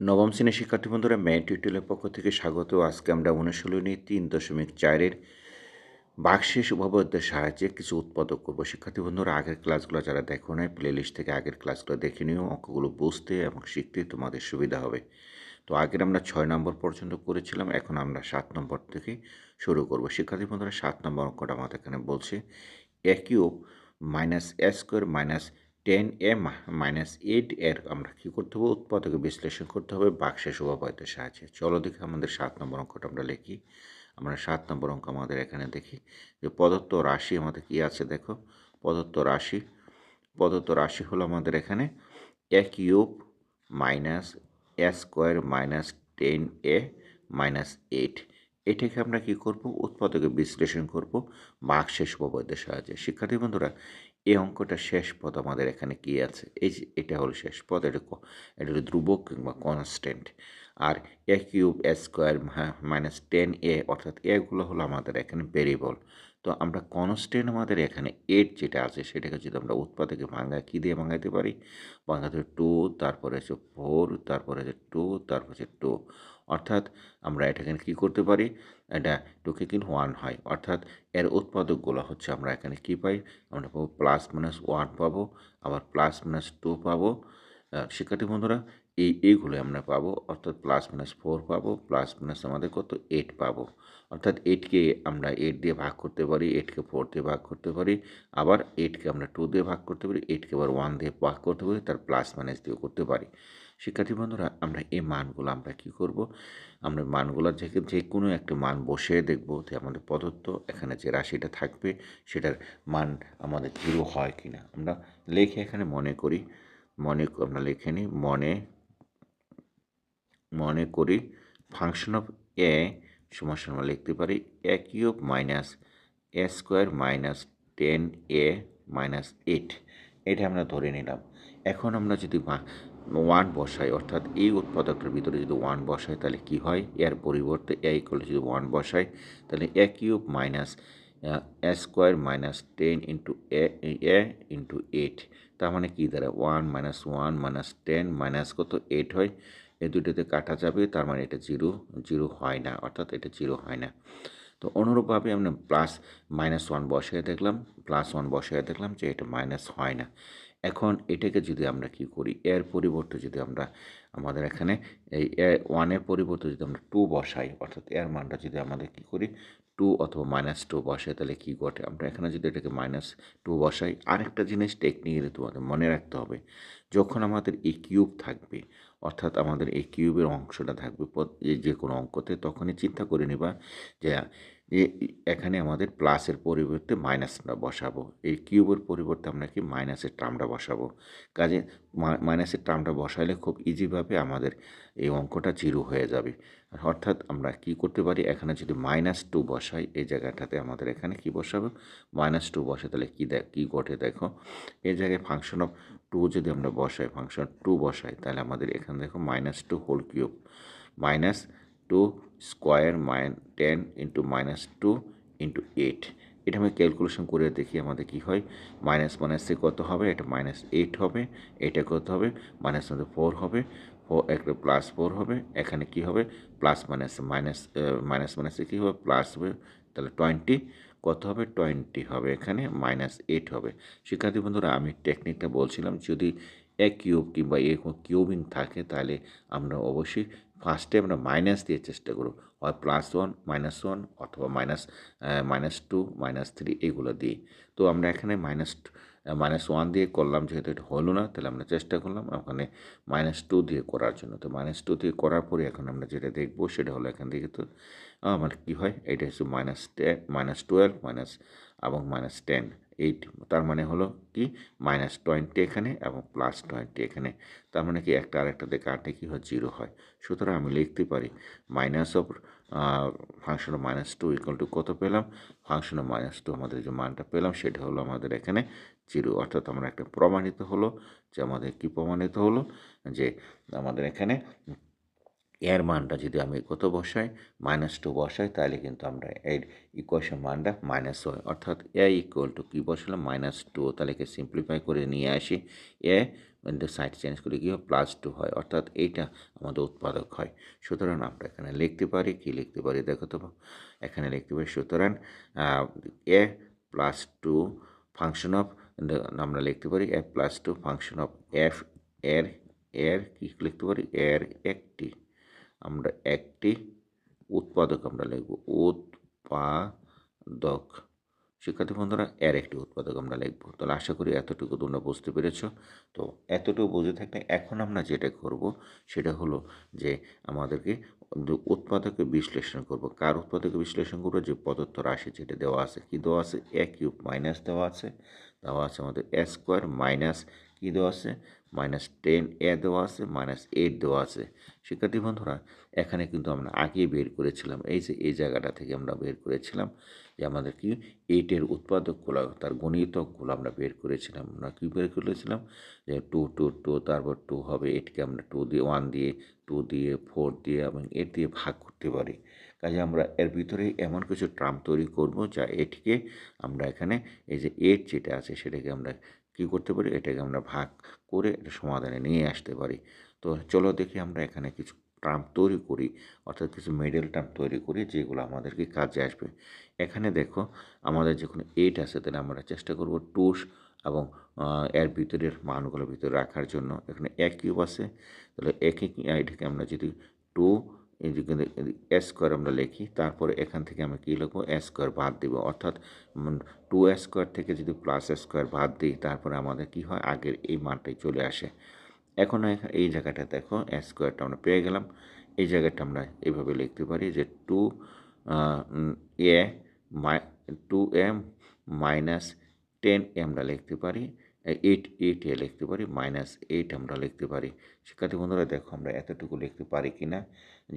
নবম শ্রেণির শিক্ষার্থী বন্ধুরা ম্যাথ টিউটোরিয়ালের পক্ষ থেকে স্বাগত আজকে আমরা অনুশীলনী তিন দশমিক চারের বাক্সেস উপপাদ্যের সাহায্যে কিছু উৎপাদক করব। শিক্ষার্থী বন্ধুরা, আগের ক্লাসগুলো যারা দেখো নাই প্লেলিস্ট থেকে আগের ক্লাসগুলো দেখে নিও। অঙ্কগুলো বুঝতে এবং শিখতে তোমাদের সুবিধা হবে। তো আগের আমরা ছয় নম্বর পর্যন্ত করেছিলাম, এখন আমরা সাত নম্বর থেকে শুরু করব। শিক্ষার্থী বন্ধুরা, সাত নম্বর অঙ্কটা আমাদের এখানে বলছে a cube minus a square minus ten a minus eight এর আমরা কী করতে হবে? উৎপাদকে বিশ্লেষণ করতে হবে, বাক্সের উপপাদ্যের সাহায্যে। চলো দেখি আমাদের সাত নম্বর অঙ্কটা আমরা লিখি। আমরা সাত নম্বর অঙ্ক আমাদের এখানে দেখি যে প্রদত্ত রাশি আমাদের কী আছে দেখো? প্রদত্ত রাশি প্রদত্ত রাশি হলো আমাদের এখানে a cube minus a square minus ten a minus eight এটাকে আমরা কি করব? উৎপাদকে বিশ্লেষণ করব বাক্সেস উপপাদ্যের সাহায্যে। শিক্ষার্থী বন্ধুরা এই অঙ্কটা শেষ পদ আমাদের এখানে কি আছে? এই এটা হলো শেষ পদ, এটা এটা হলো ধ্রুবক কিংবা constant R a cube a square minus ten a অর্থাৎ এগুলো হলো আমাদের এখানে ভেরিয়েবল তো আমরা কনস্ট্যান্ট আমাদের এখানে এইট যেটা আছে, সেটাকে যদি আমরা উৎপাদকে ভাঙায় কী দিয়ে ভাঙাইতে পারি? ভাঙাতে টু তারপরে হচ্ছে ফোর তারপরে হচ্ছে টু তারপর হচ্ছে টু অর্থাৎ আমরা এটাকে কী করতে পারি? এটা টুকে ওয়ান হয়। অর্থাৎ এর উৎপাদকগুলো হচ্ছে আমরা এখানে কী পাই? আমরা পাবো প্লাস মাইনাস ওয়ান পাবো, আবার প্লাস মাইনাস টু পাবো। শিক্ষার্থী বন্ধুরা, এই এইগুলো আমরা পাবো। অর্থাৎ প্লাস মাইনাস ফোর পাবো প্লাস মাইনাস আমাদের কত? এইট পাবো। অর্থাৎ এইটকে আমরা এইট দিয়ে ভাগ করতে পারি এইটকে ফোর দিয়ে ভাগ করতে পারি, আবার এইটকে আমরা টু দিয়ে ভাগ করতে পারি এইটকে আবার ওয়ান দিয়ে ভাগ করতে পারি, তার প্লাস মাইনাস দিয়ে করতে পারি। শিক্ষার্থী বন্ধুরা, আমরা এই মানগুলো আমরা কি করব? আমরা মানগুলো থেকে যে কোনো একটা মান বসিয়ে দেখব যে আমাদের প্রদত্ত এখানে যে রাশিটা থাকবে, সেটার মান আমাদের জিরো হয় কি না আমরা লেখে এখানে মনে করি, মনে আমরা লিখে নিই, মনে মনে করি ফাংশন অফ এ সমান সমান লিখতে পারি a cube minus a square minus ten a minus eight. এটা আমরা ধরে নিলাম। এখন আমরা যদি ওয়ান বসাই অর্থাৎ এই উৎপাদকটার ভিতরে যদি ওয়ান বসাই তাহলে কি হয়? এর পরিবর্তে এ ইকুয়াল যদি ওয়ান বসাই তাহলে a cube minus a square minus ten into a a into eight তার মানে কী দাঁড়ায়? One minus one minus ten minus কত? এইট হয়। এই দুটোতে কাটা যাবে, তার মানে এটা জিরো জিরো হয় না, অর্থাৎ এটা জিরো হয় না। তো অনুরূপভাবে আমরা প্লাস মাইনাস ওয়ান বসিয়ে দেখলাম প্লাস ওয়ান বসিয়ে দেখলাম যে এটা মাইনাস হয় না। এখন এটাকে যদি আমরা কি করি, এর পরিবর্তে যদি আমরা আমাদের এখানে এই ওয়ানের পরিবর্তে যদি আমরা টু বসাই, অর্থাৎ এর মানটা যদি আমাদের কি করি টু অথবা মাইনাস টু বসাই, তাহলে কী ঘটে? আমরা এখানে যদি এটাকে মাইনাস টু বসাই, আরেকটা জিনিস টেকনিক্যালি তোমাদের মনে রাখতে হবে, যখন আমাদের এই কিউব থাকবে, অর্থাৎ আমাদের এই কিউবের অংশটা থাকবে যে কোনো অঙ্কতে, তখনই চিন্তা করে নিবা যে এখানে আমাদের প্লাসের পরিবর্তে মাইনাসটা বসাবো। এই কিউবের পরিবর্তে আমরা কি মাইনাসের টার্মটা বসাবো? কাজে মাইনাসের টার্মটা বসাইলে খুব ইজিভাবে আমাদের এই অঙ্কটা জিরো হয়ে যাবে। অর্থাৎ আমরা কি করতে পারি? এখানে যদি মাইনাস টু বসাই, এই জায়গাটাতে আমাদের এখানে কি বসাবো? মাইনাস টু বসে তাহলে কী দেখ কী ঘটে দেখো? এই জায়গায় ফাংশন অফ টু যদি আমরা বসাই ফাংশন টু বসাই, তাহলে আমাদের এখানে দেখো minus two whole cube minus two square minus ten into minus two into eight এটা আমি ক্যালকুলেশন করে দেখি আমাদের কি হয়। মাইনাস মাইনাসে কত হবে? এটা মাইনাস এইট হবে। এটা কত হবে? মাইনাস মধ্যে ফোর হবে। ফোর একটা প্লাস ফোর হবে। এখানে কি হবে? প্লাস মাইনাস মাইনাস মাইনাস মাইনাসে কী হবে? প্লাস হবে। তাহলে টোয়েন্টি কত হবে? টোয়েন্টি হবে। এখানে মাইনাস এইট হবে। শিক্ষার্থী বন্ধুরা, আমি টেকনিকটা বলছিলাম। যদি এ কিউব কিংবা এ কিউবিং থাকে, তাহলে আমরা অবশ্যই ফার্স্টে আমরা মাইনাস দিয়ে চেষ্টা করব। হয় প্লাস ওয়ান মাইনাস ওয়ান অথবা minus minus two minus three এগুলো দিই তো আমরা এখানে মাইনাস মাইনাস ওয়ান দিয়ে করলাম, যেহেতু এটা হলো না, তাহলে আমরা চেষ্টা করলাম ওখানে মাইনাস টু দিয়ে করার জন্য। তো মাইনাস টু দিয়ে করার পরে এখন আমরা যেটা দেখব, সেটা হলো এখান থেকে তো আমার কী হয়? এটা হচ্ছে minus ten minus twelve minus এবং মাইনাস টেন এইট, তার মানে হলো কি? মাইনাস টোয়েন্টি এখানে এবং প্লাস টোয়েন্টি এখানে। তার মানে কি? একটা আরেকটাতে কাটে কি হয়? জিরো হয়। সুতরাং আমি লিখতে পারি, minus of function of minus two equal to কত পেলাম? ফাংশন অফ মাইনাস টু আমাদের যে মানটা পেলাম, সেটা হলো আমাদের এখানে জিরো। অর্থাৎ আমরা একটা প্রমাণিত হলো, যে আমাদের কি প্রমাণিত হলো? যে আমাদের এখানে এর মানটা যদি আমি কত বসাই মাইনাস টু বসাই, তাহলে কিন্তু আমরা এর ইকুয়েশন মানটা মাইনাস হয়। অর্থাৎ এ ইকুয়াল টু কী বসালাম? মাইনাস টু তাহলে সিম্পলিফাই করে নিয়ে আসি। এ সাইড চেঞ্জ করে কী হয়? প্লাস টু হয়। অর্থাৎ এইটা আমাদের উৎপাদক হয়। সুতরাং আমরা এখানে লিখতে পারি, কি লিখতে পারি দেখো তো? এখানে লিখতে পারি, সুতরাং a plus two function of আমরা লিখতে পারি a plus two function of f এর এর কী লিখতে পারি? এর একটি। আমরা একটি উৎপাদক আমরা লিখব, উৎপাদক। শিক্ষার্থী বন্ধুরা, এর একটি উৎপাদক আমরা লিখব। তাহলে আশা করি এতটুকু তোমরা বুঝতে পেরেছ। তো এতটুকু বুঝে থাকলে এখন আমরা যেটা করব, সেটা হলো যে আমাদেরকে উৎপাদকে বিশ্লেষণ করব। কার উৎপাদকে বিশ্লেষণ করব? যে পদার্থ রাশি যেটা দেওয়া আছে, কি দেওয়া আছে? এ কিউব মাইনাস দেওয়া আছে। দেওয়া আছে আমাদের এ স্কোয়ার মাইনাস কী দেওয়া আছে? মাইনাস টেন এ দেওয়া আছে মাইনাস এইট দেওয়া আছে। শিক্ষার্থী বন্ধুরা, এখানে কিন্তু আমরা আগে বের করেছিলাম। এই যে, এই জায়গাটা থেকে আমরা বের করেছিলাম যে আমাদের কি এইটের উৎপাদকগুলো তার গণিতকগুলো আমরা বের করেছিলাম। আমরা কী বের করেছিলাম? যে টু টু টু তারপর টু হবে এইটকে আমরা টু দিয়ে ওয়ান দিয়ে টু দিয়ে ফোর দিয়ে এবং এইট দিয়ে ভাগ করতে পারি। কাজে আমরা এর ভিতরে এমন কিছু ট্রাম তৈরি করব যা এটিকে আমরা এখানে, এই যে এইট যেটা আছে সেটাকে আমরা কী করতে পারি? এটাকে আমরা ভাগ করে এটা সমাধানে নিয়ে আসতে পারি। তো চলো দেখি আমরা এখানে কিছু ট্রাম্প তৈরি করি, অর্থাৎ কিছু মেডেল ট্রাম্প তৈরি করি, যেগুলো আমাদেরকে কাজে আসবে। এখানে দেখো, আমাদের যখন এইট আছে, তাহলে আমরা চেষ্টা করব টুস এবং এর ভিতরের মানগুলোর ভিতরে রাখার জন্য। এখানে এক কিউব আছে, তাহলে এক এটাকে আমরা যদি টু এই যে এস স্কোয়ার আমরা লিখি, তারপরে এখান থেকে আমরা কী লিখব? এস স্কোয়ার বাদ দিব। অর্থাৎ টু এস স্কোয়ার থেকে যদি প্লাস স্কোয়ার বাদ দিই, তারপরে আমাদের কি হয়? আগের এই মানটাই চলে আসে। এখন এই জায়গাটা দেখো এস স্কোয়ারটা আমরা পেয়ে গেলাম। এই জায়গাটা আমরা এইভাবে লিখতে পারি যে two a minus two m minus ten আমরা লিখতে পারি। এইট এইট লিখতে পারি মাইনাস এইট আমরা লিখতে পারি। শিক্ষার্থী বন্ধুরা, দেখো আমরা এতটুকু লিখতে পারি কি না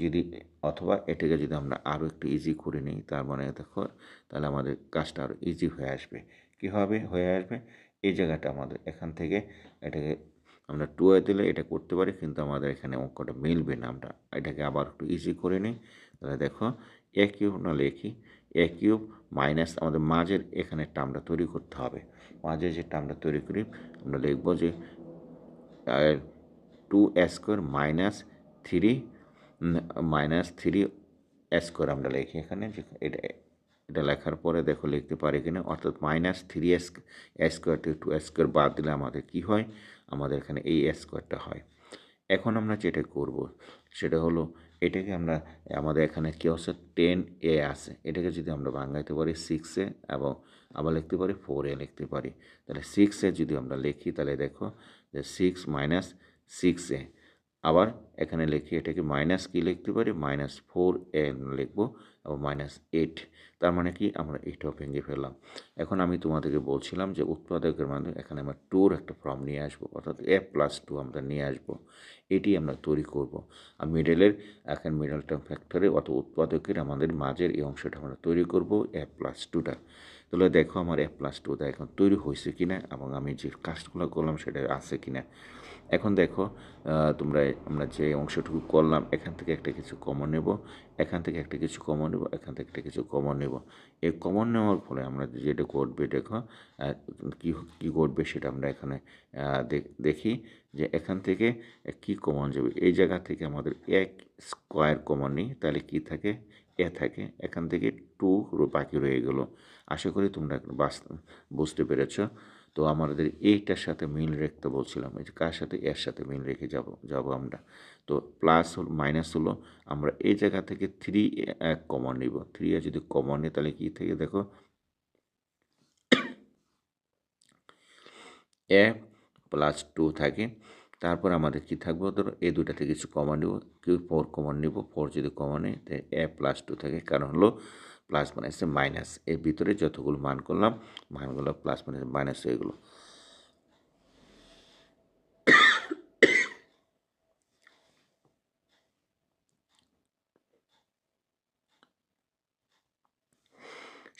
যদি, অথবা এটাকে যদি আমরা আরও একটু ইজি করে নিই, তার মানে দেখো, তাহলে আমাদের কাজটা আরও ইজি হয়ে আসবে। কী হবে? হয়ে আসবে, এই জায়গাটা আমাদের, এখান থেকে এটাকে আমরা টু এ দিলে এটা করতে পারি, কিন্তু আমাদের এখানে অঙ্কটা মিলবে না আমরা। এটাকে আবার একটু ইজি করে নিই। তাহলে দেখো এ কিউব না লিখি এ কিউব মাইনাস আমাদের মাঝের এখানে টার্মটা তৈরি করতে হবে। মাঝে যে টার্মটা তৈরি করি, আমরা লিখব যে two square minus three minus three square আমরা লিখি এখানে এটা এটা লেখার পরে দেখো লিখতে পারি কিনা, অর্থাৎ মাইনাস থ্রি এস স্কোয়ার থেকে টু স্কোয়ার বাদ দিলে আমাদের কি হয়? আমাদের এখানে এই স্কোয়ারটা হয়। এখন আমরা যেটা করব, সেটা হলো এটাকে আমরা, আমাদের এখানে কী হচ্ছে টেন এ আছে। এটাকে যদি আমরা বাংলাতে পারি সিক্সে এবং আবার লিখতে পারি ফোর এ লিখতে পারি। তাহলে সিক্সে যদি আমরা লিখি, তাহলে দেখো যে সিক্স মাইনাস সিক্স এ আবার এখানে লিখি, এটাকে মাইনাস কি লিখতে পারি? মাইনাস ফোর এন লিখব এবং মাইনাস এইট তার মানে কি? আমরা এইটাও ভেঙে ফেললাম। এখন আমি তোমাদেরকে বলছিলাম যে উৎপাদকের মাধ্যমে এখানে আমরা টুর একটা ফর্ম নিয়ে আসব, অর্থাৎ এ প্লাস টু আমরা নিয়ে আসব। এটি আমরা তৈরি করব। আর মিডেলের এখন মিডল টার্ম ফ্যাক্টরে অত উৎপাদকের আমাদের মাঝের এই অংশটা আমরা তৈরি করব এ প্লাস টুটা তাহলে দেখো আমার এ প্লাস টুটা এখন তৈরি হয়েছে কিনা এবং আমি যে কাজগুলো করলাম সেটা আছে কিনা। এখন দেখো তোমরা আমরা যে অংশটুকু করলাম, এখান থেকে একটা কিছু কমন নেব, এখান থেকে একটা কিছু কমন নেব, এখান থেকে একটা কিছু কমন নেব। এই কমন নেওয়ার ফলে আমরা যেটা করবে দেখো কী কী করবে সেটা আমরা এখানে দেখি যে এখান থেকে কি কমন যাবে। এই জায়গা থেকে আমাদের এক স্কোয়ার কমন নিই, তাহলে কি থাকে? এ থাকে। এখান থেকে টু বাকি রয়ে গেল। আশা করি তোমরা বুঝতে পেরেছ। তো আমাদের এইটার সাথে মিল রাখতে বলছিলাম, এই কার সাথে এর সাথে মিল রেখে যাব যাব আমরা? তো প্লাস হল মাইনাস হলো, আমরা এই জায়গা থেকে থ্রি এক কমন নিব। থ্রি এ যদি কমন নিই, তাহলে কী থেকে দেখো? এ প্লাস টু থাকে। তারপর আমাদের কী থাকবে? ধরো এই দুটা থেকে কিছু কমন নেব। কেউ ফোর কমন নেব। ফোর যদি কমন নেই এ প্লাস টু থাকে। কারণ হলো প্লাস মাইনাসে মাইনাস এর ভিতরে যতগুলো মান করলাম, মানগুলো প্লাস মাইনাস মাইনাস হয়ে গেলো।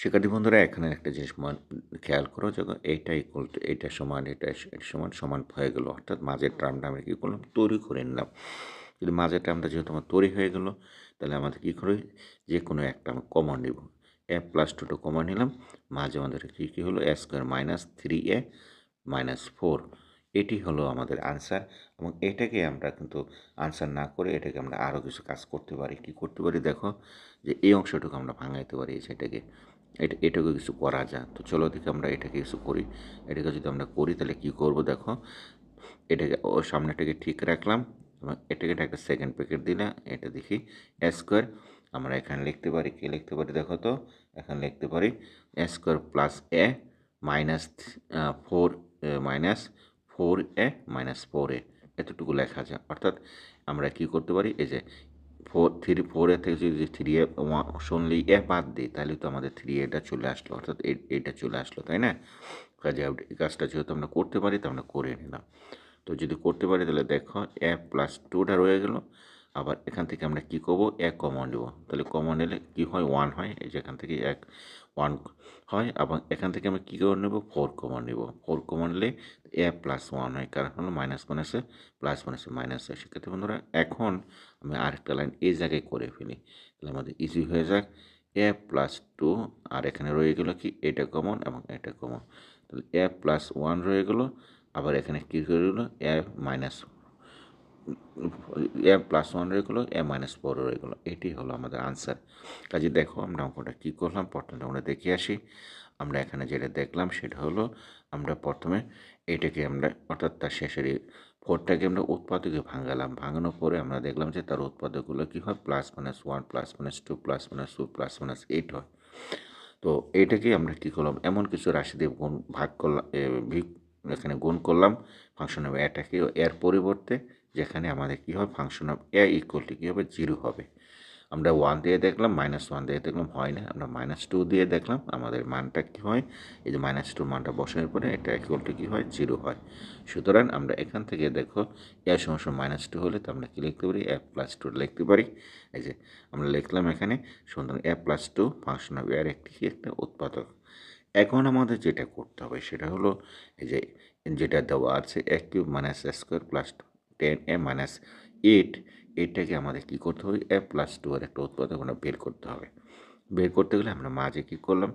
শিক্ষার্থী বন্ধুরা, এখানে একটা জিনিস খেয়াল করো যখন এইটা ইকুয়াল টু এইটা সমান, এটা সমান সমান হয়ে গেলো। অর্থাৎ মাঝের টার্মটা আমরা কী করলাম? তৈরি করে নিলাম। যদি মাঝের আমরা যেহেতু আমার তৈরি হয়ে গেল তাহলে আমাদের কী করে যে কোনো একটা আমরা কমন নেব। এ প্লাস টু টুটা কমন নিলাম। মাঝে আমাদের কী কী হলো? A square minus three a minus four এটি হলো আমাদের আনসার এবং এটাকে আমরা কিন্তু আনসার না করে এটাকে আমরা আরও কিছু কাজ করতে পারি। কী করতে পারি? দেখো, যে এই অংশটুকু আমরা ভাঙাইতে পারি সেটাকে এটা, এটাকে কিছু করা যায় তো চলো দেখি আমরা এটাকে কিছু করি। এটাকে যদি আমরা করি, তাহলে কী করব? দেখো, এটাকে ও সামনেটাকে ঠিক রাখলাম। এবং এটাকে একটা সেকেন্ড প্যাকেট দিলাম এটা দেখি স্কোয়ার আমরা এখানে লিখতে পারি, কী লিখতে পারি দেখো তো? এখানে লিখতে পারি square plus a minus four minus four a minus four a এতটুকু লেখা যায় অর্থাৎ আমরা কি করতে পারি? এই যে ফোর থ্রি ফোর এ থেকে যদি থ্রি এ শুনলি এ বাদ দিই, তাহলে তো আমাদের থ্রি এটা চলে আসলো। অর্থাৎ এটা চলে আসলো, তাই না? কাজে এই কাজটা যেহেতু আমরা করতে পারি, তো আমরা করে নিলাম। তো যদি করতে পারি তাহলে দেখো এ প্লাস টুটা রয়ে গেল। আবার এখান থেকে আমরা কি করব? এক কমন নেব। তাহলে কমন নিলে কী হয়? ওয়ান হয়। এই যে এখান থেকে এক ওয়ান হয়। এবং এখান থেকে আমরা কী করে নেব? ফোর কমন নেব। ফোর কমন নিলে এ প্লাস ওয়ান হয়। কারণ হলো মাইনাস মাইনাসে প্লাস মাইনাসে মাইনাস সেক্ষেত্রে বন্ধুরা, এখন আমি আরেকটা লাইন এই জায়গায় করে ফেলি। তাহলে আমাদের ইজি হয়ে যাক। এ প্লাস টু আর এখানে রয়ে গেলো কি? এটা কমন এবং এটা কমন তাহলে এ প্লাস ওয়ান রয়ে গেলো। আবার এখানে কী করে গেলো a minus a plus one রয়ে গেলো এ মাইনাস ফোর রয়ে গেলো। এটি হলো আমাদের আনসার কাজে দেখো, আমরা অঙ্কটা কী করলাম? প্রথমে আমরা দেখে আসি। আমরা এখানে যেটা দেখলাম, সেটা হলো আমরা প্রথমে এটাকে আমরা, অর্থাৎ তার শেষের ফোরটাকে আমরা উৎপাদকে ভাঙালাম। ভাঙানোর পরে আমরা দেখলাম যে তার উৎপাদকগুলো কী হয়? Plus minus one plus minus two plus minus two plus minus eight হয়। তো এইটাকে আমরা কী করলাম? এমন কিছু রাশি দিয়ে গুণ, ভাগ করলাম এখানে গুণ করলাম ফাংশন অফ এটাকে এর পরিবর্তে, যেখানে আমাদের কী হবে? Function of a equal to কী হবে? জিরো হবে। আমরা ওয়ান দিয়ে দেখলাম মাইনাস ওয়ান দিয়ে দেখলাম, হয় না। আমরা মাইনাস টু দিয়ে দেখলাম, আমাদের মানটা কী হয়? এই যে মাইনাস টু মানটা বসানোর পরে এটা ইকুয়াল টু কী হয়? জিরো হয়। সুতরাং আমরা এখান থেকে দেখো এ সমস্যা মাইনাস টু হলে তো আমরা কী লিখতে পারি? এ প্লাস টু লিখতে পারি। এই যে আমরা লিখলাম এখানে সুন্দর a plus two function of এর একটি একটা উৎপাদক। এখন আমাদের যেটা করতে হবে সেটা হলো এই যে যেটা দেওয়া আছে x cube minus square plus ten a minus eight এটাকে আমাদের কী করতে হবে? এ প্লাস টু এর একটা উৎপাদক আমরা বের করতে হবে। বের করতে গেলে আমরা মাঝে কী করলাম?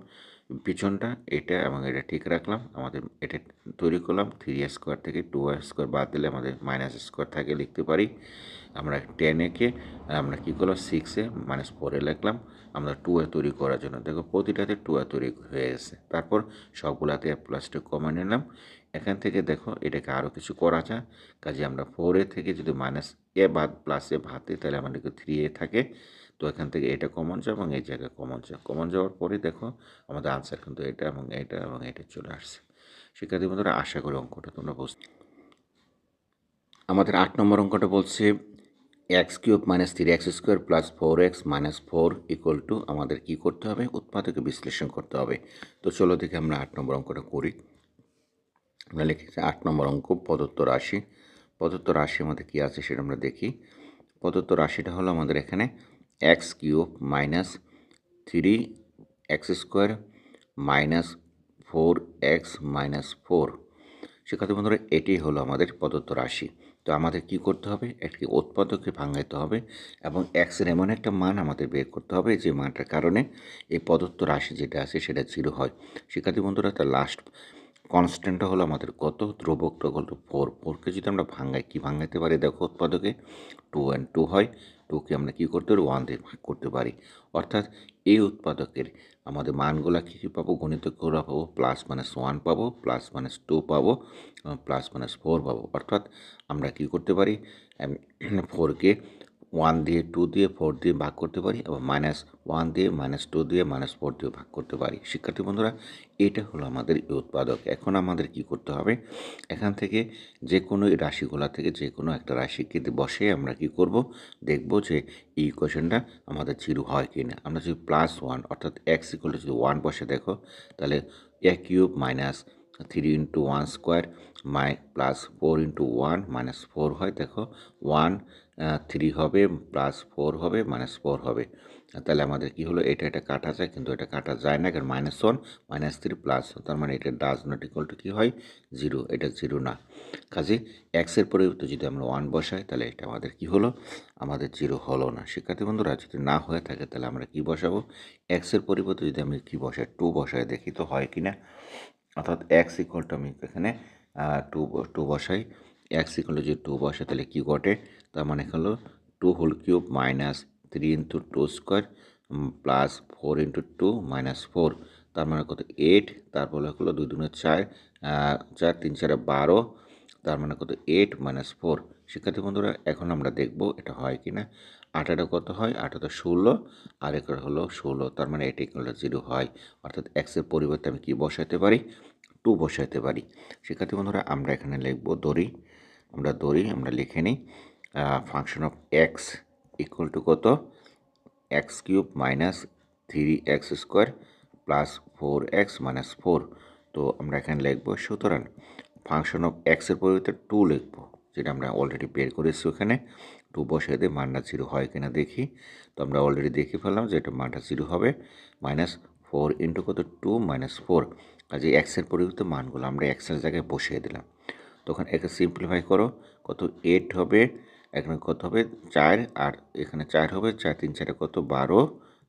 পিছনটা, এটা এবং এটা ঠিক রাখলাম। আমাদের এটা তৈরি করলাম। থ্রি স্কোয়ার থেকে টু স্কোয়ার বাদ দিলে আমাদের মাইনাস স্কোয়ার থাকে, লিখতে পারি। আমরা টেন একে আমরা কী করলাম? সিক্সে মাইনাস ফোরে লিখলাম। আমরা টু এ তৈরি করার জন্য, দেখো প্রতিটাতে টু এ তৈরি হয়ে গেছে। তারপর সবগুলাতে প্লাস টু কমে নিলাম। এখান থেকে দেখো, এটাকে আরও কিছু করা যায় কাজে আমরা ফোর এ থেকে যদি মাইনাস এ বাদ প্লাস এ ভাত তাহলে আমাদের থ্রি এ থাকে। তো এখান থেকে এটা কমন যায় এবং এই জায়গায় কমন যায় কমন যাওয়ার পরে দেখো আমাদের আনসার কিন্তু এটা এবং এটা এবং এটা চলে আসছে। শিক্ষার্থী বন্ধুরা, আশা করি অঙ্কটা তোমরা বুঝতে আমাদের আট নম্বর অঙ্কটা বলছে x cube minus three x square plus four x minus four equal to আমাদের কী করতে হবে? উৎপাদকে বিশ্লেষণ করতে হবে। তো চলো দেখে আমরা আট নম্বর অঙ্কটা করি। আমরা লিখেছি আট নম্বর অঙ্ক, প্রদত্ত রাশি। প্রদত্ত রাশি আমাদের কী আছে সেটা আমরা দেখি। প্রদত্ত রাশিটা হলো আমাদের এখানে x cube minus three x square minus four x minus four. শিক্ষার্থী বন্ধুরা এটি হলো আমাদের প্রদত্ত রাশি। তো আমাদের কি করতে হবে? একটি উৎপাদককে ভাঙাইতে হবে এবং এক্সের এমন একটা মান আমাদের বের করতে হবে যে মানটার কারণে এই প্রদত্ত রাশি যেটা আছে সেটা জিরো হয়। শিক্ষার্থী বন্ধুরা, তার লাস্ট কনস্ট্যান্টটা হলো আমাদের কত ধ্রুবকটা হলো ফোর ফোরকে যদি আমরা ভাঙাই, কী ভাঙাইতে পারি? দেখো উৎপাদকে টু অ্যান্ড টু হয়। টুকে আমরা কী করতে পারি? ওয়ান দিয়ে ভাগ করতে পারি। অর্থাৎ এই উৎপাদকের আমাদের মানগুলো কী কী পাবো? গণিতগুলো পাবো প্লাস মাইনাস ওয়ান পাবো প্লাস মাইনাস টু পাবো প্লাস মাইনাস ফোর পাবো। অর্থাৎ আমরা কী করতে পারি? ফোরকে ওয়ান দিয়ে টু দিয়ে ফোর দিয়ে ভাগ করতে পারি এবং মাইনাস ওয়ান দিয়ে মাইনাস টু দিয়ে মাইনাস ফোর দিয়ে ভাগ করতে পারি। শিক্ষার্থী বন্ধুরা, এটা হলো আমাদের উৎপাদক। এখন আমাদের কি করতে হবে? এখান থেকে যে কোনো রাশিগুলা থেকে যে কোনো একটা রাশিকে বসে আমরা কি করব? দেখব যে এই ইকুয়েশনটা আমাদের জিরো হয় কি না আমরা যদি প্লাস ওয়ান অর্থাৎ এক্স ইকুয়াল যদি ওয়ান বসে দেখো, তাহলে a cube minus three into one square minus plus four into one minus four হয়, দেখো। ওয়ান থ্রি হবে প্লাস ফোর হবে মাইনাস ফোর হবে। তাহলে আমাদের কি হলো? এটা এটা কাটা যায়, কিন্তু এটা কাটা যায় না, কারণ minus one minus three plus তার মানে এটা ডাজ নট ইকুয়াল টু কী হয়? জিরো এটা জিরো না। কাজে এক্সের পরিবর্তে যদি আমরা ওয়ান বসাই, তাহলে এটা আমাদের কি হলো? আমাদের জিরো হলো না। শিক্ষার্থী বন্ধুরা, যদি না হয়ে থাকে, তাহলে আমরা কি বসাবো? এক্সের পরিবর্তে যদি আমি কি বসাই টু বসাই, দেখি তো হয় কি না অর্থাৎ এক্স ইকুয়াল টু আমি এখানে টু টু বসাই। এক্স ইকুয়াল টু যদি টু বসাই তাহলে কী ঘটে? তার মানে হলো? Two whole cube minus three into two square plus four into two minus four তার মানে কত? এইট তারপরে হলো দুই দুনে চার চার, তিন, চারে বারো, তার মানে কত? এইট মাইনাস ফোর শিক্ষার্থী বন্ধুরা, এখন আমরা দেখব এটা হয় কি না আঠারো কত হয়? আঠারো ষোলো। আর এক হলো ষোলো। তার মানে এটা ইকুয়াল জিরো হয়। অর্থাৎ এক্সের পরিবর্তে আমি কি বসাতে পারি? টু বসাতে পারি। শিক্ষার্থী বন্ধুরা, আমরা এখানে লিখব দড়ি। আমরা দড়ি, আমরা লিখে নিই। Function of x equal to কত? X cube minus three x square plus four x minus four তো আমরা এখানে লিখব, সুতরাং ফাংশন অফ এক্সের পরিবর্তে টু লিখব, যেটা আমরা অলরেডি বের করেছি ওখানে। টু বসিয়ে দিয়ে মানটা জিরো হয় কিনা দেখি। তো আমরা অলরেডি দেখে ফেললাম যে এটা মানটা জিরো হবে। মাইনাস ফোর ইন্টু কত? Two minus four. কাজে এক্সের পরিবর্তে মানগুলো, আমরা এক্সের জায়গায় বসিয়ে দিলাম। তখন একে সিম্পলিফাই করো, কত? এইট হবে, এখানে কত হবে? চার। আর এখানে চার হবে, চার তিন চারে কত? বারো।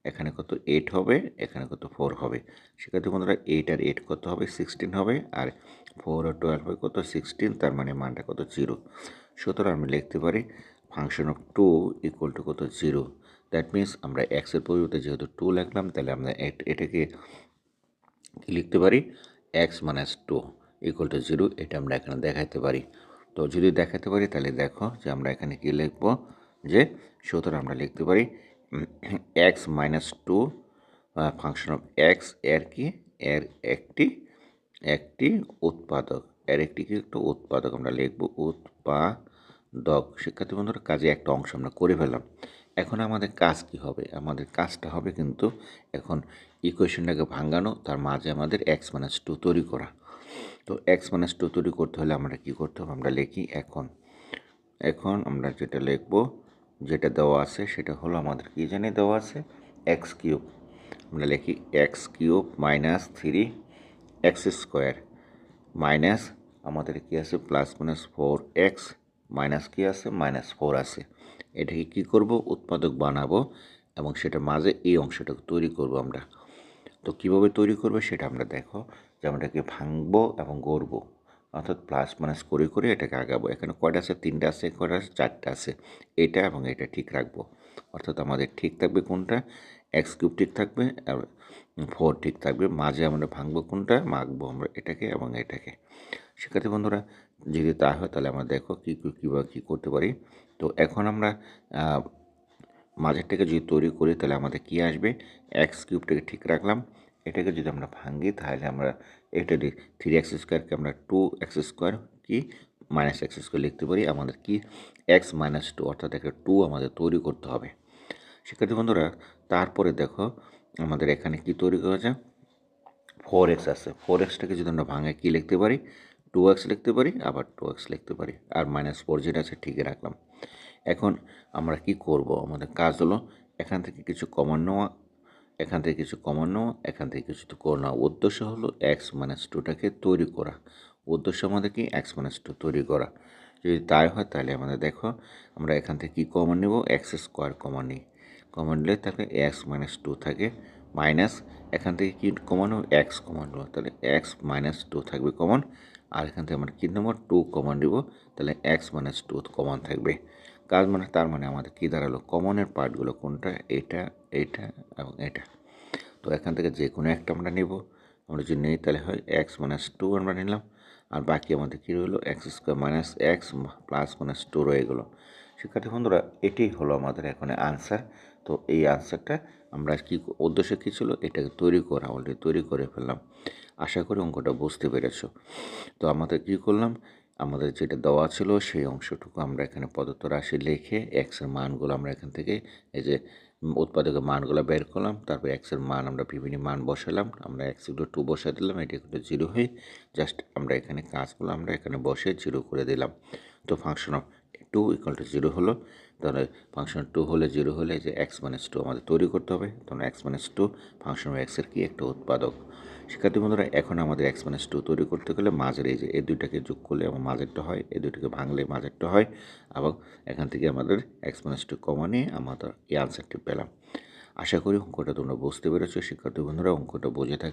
এখানে কত? এইট হবে, এখানে কত? ফোর হবে। সেক্ষেত্রে বন্ধুরা এইট আর এইট কত হবে? সিক্সটিন হবে। আর ফোর আর টুয়েলভ হবে কত? সিক্সটিন তার মানে মানটা কত? জিরো সুতরাং আমি লিখতে পারি function of two equal to কত? জিরো দ্যাট মিন্স আমরা এক্সের পরিবর্তে যেহেতু টু লিখলাম, তাহলে আমরা এটাকে কী লিখতে পারি? X minus two equal to zero এটা আমরা এখানে দেখাতে পারি। তো যদি দেখাতে পারি, তাহলে দেখো যে আমরা এখানে কী লিখব? যে সুতরাং আমরা লিখতে পারি x minus two function of এক্সের কি? এর একটি একটি উৎপাদক। এর একটি কি? একটা উৎপাদক আমরা লিখব উৎপাদক শিক্ষার্থী বন্ধুরা, কাজে একটা অংশ আমরা করে ফেললাম। এখন আমাদের কাজ কি হবে? আমাদের কাজটা হবে কিন্তু এখন ইকুয়েশনটাকে ভাঙানো তার মাঝে আমাদের এক্স মাইনাস টু তৈরি করা। তো এক্স মাইনাস টু তৈরি করতে হলে আমরা কী করতে হবে? আমরা লিখি এখন। এখন আমরা যেটা লিখব, যেটা দেওয়া আছে সেটা হলো আমাদের কী জানি দেওয়া আছে? এক্স কিউব আমরা লিখি x cube minus three x square minus আমাদের কী আছে? Plus minus four x minus কী আছে? মাইনাস ফোর আছে। এটাকে কী করব? উৎপাদক বানাবো এবং সেটা মাঝে এই অংশটাকে তৈরি করব আমরা। তো কীভাবে তৈরি করবে সেটা আমরা দেখো। যে আমরা এটাকে ভাঙবো এবং গড়বো। অর্থাৎ প্লাস মাইনাস করে করে এটাকে আগাবো। এখানে কয়টা আছে? তিনটা আছে, কয়টা আছে? চারটা আছে। এটা এবং এটা ঠিক রাখব। অর্থাৎ আমাদের ঠিক থাকবে কোনটা? এক্স কিউব ঠিক থাকবে, আর ফোর ঠিক থাকবে। মাঝে আমরা ভাঙবো কোনটা? মাখবো আমরা এটাকে এবং এটাকে। শিক্ষার্থী বন্ধুরা যদি তা হয়, তাহলে আমরা দেখো কী কীভাবে কী করতে পারি। তো এখন আমরা মাঝেরটাকে যদি তৈরি করি, তাহলে আমাদের কী আসবে? এক্স কিউবটাকে ঠিক রাখলাম। এটাকে যদি আমরা ভাঙি, তাহলে আমরা, এটা থ্রি এক্স স্কোয়ারকে আমরা টু এক্স স্কোয়ার কি মাইনাস এক্স স্কোয়ার লিখতে পারি। আমাদের কি? এক্স মাইনাস টু অর্থাৎ একটা টু আমাদের তৈরি করতে হবে। শিক্ষার্থী বন্ধুরা, তারপরে দেখো, আমাদের এখানে কি তৈরি করা যায়? ফোর এক্স আছে। ফোর এক্সটাকে যদি আমরা ভাঙে, কী লিখতে পারি? টু এক্স লিখতে পারি, আবার টু এক্স লিখতে পারি। আর মাইনাস ফোর যেটা আছে ঠিকই রাখলাম। এখন আমরা কি করব? আমাদের কাজ হলো এখান থেকে কিছু কমন নেওয়া, এখান থেকে কিছু কমন নেওয়া, এখান থেকে কিছু করে নেওয়া। উদ্দেশ্য হলো এক্স মাইনাস টুটাকে তৈরি করা। উদ্দেশ্য আমাদের কি? এক্স মাইনাস টু তৈরি করা। যদি তাই হয় তাহলে আমাদের দেখো, আমরা এখান থেকে কী কমন নেব? এক্স স্কোয়ার কমন নিই। কমন নিলে তাহলে এক্স মাইনাস টু থাকে মাইনাস এখান থেকে কী কমন নেব? এক্স কমন নেব। তাহলে এক্স মাইনাস টু থাকবে কমন আর এখান থেকে আমরা কী নেব? টু কমন নেব। তাহলে এক্স মাইনাস টু কমন থাকবে। কাজ মানে তার মানে আমাদের কী দাঁড়াল? কমনের পার্টগুলো কোনটা? এটা এইটা এবং এটা। তো এখান থেকে যে কোনো একটা আমরা নেব। আমরা যদি নেই তাহলে হয় এক্স মাইনাস টু আমরা নিলাম। আর বাকি আমাদের কী রইল? X square minus x plus minus two রয়ে গেলো। শিক্ষার্থী বন্ধুরা, এটাই হলো আমাদের এখন আনসার তো এই আনসারটা আমরা কী, উদ্দেশ্য কী ছিল? এটাকে তৈরি করা অলরেডি তৈরি করে ফেললাম। আশা করি অঙ্কটা বুঝতে পেরেছ। তো আমাদের কী করলাম? আমাদের যেটা দেওয়া ছিল সেই অংশটুকু আমরা এখানে প্রদত্ত রাশি লিখে এক্সের মানগুলো আমরা এখান থেকে এই যে উৎপাদকের মানগুলো বের করলাম, তারপর এক্সের মান আমরা বিভিন্ন মান বসালাম, আমরা এক্স ইকুয়াল টু বসা দিলাম, এটা কিন্তু জিরো হয়ে জাস্ট আমরা এখানে কাজগুলো আমরা এখানে বসে জিরো করে দিলাম। তো function of two equal to zero হলো, তাহলে ফাংশন টু হলে জিরো হলে যে এক্স মাইনাস টু আমাদের তৈরি করতে হবে তখন x minus two function of এক্সের কি? একটা উৎপাদক। শিক্ষার্থী বন্ধুরা, এখন আমাদের এক্স মাইনাস টু তৈরি করতে গেলে মাঝের এই যে, এই দুইটাকে যোগ করলে আমার মাঝেরটা হয়, এই দুইটাকে ভাঙলে মাঝেরটা হয় এবং এখান থেকে আমাদের এক্স মাইনাস টু কমা নিয়ে আমরা এই আনসারটি পেলাম। আশা করি অঙ্কটা তোমরা বুঝতে পেরেছ, শিক্ষার্থী বন্ধুরা, অঙ্কটা বুঝে থাক